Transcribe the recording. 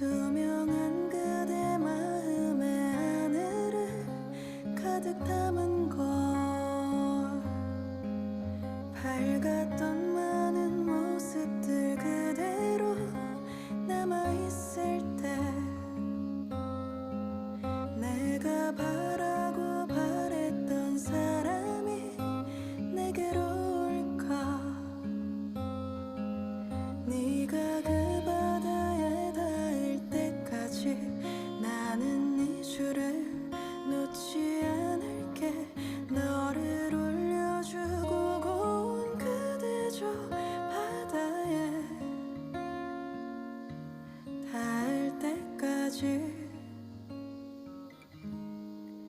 투명한 그대 마음에 하늘을 가득 담은 걸. 밝았던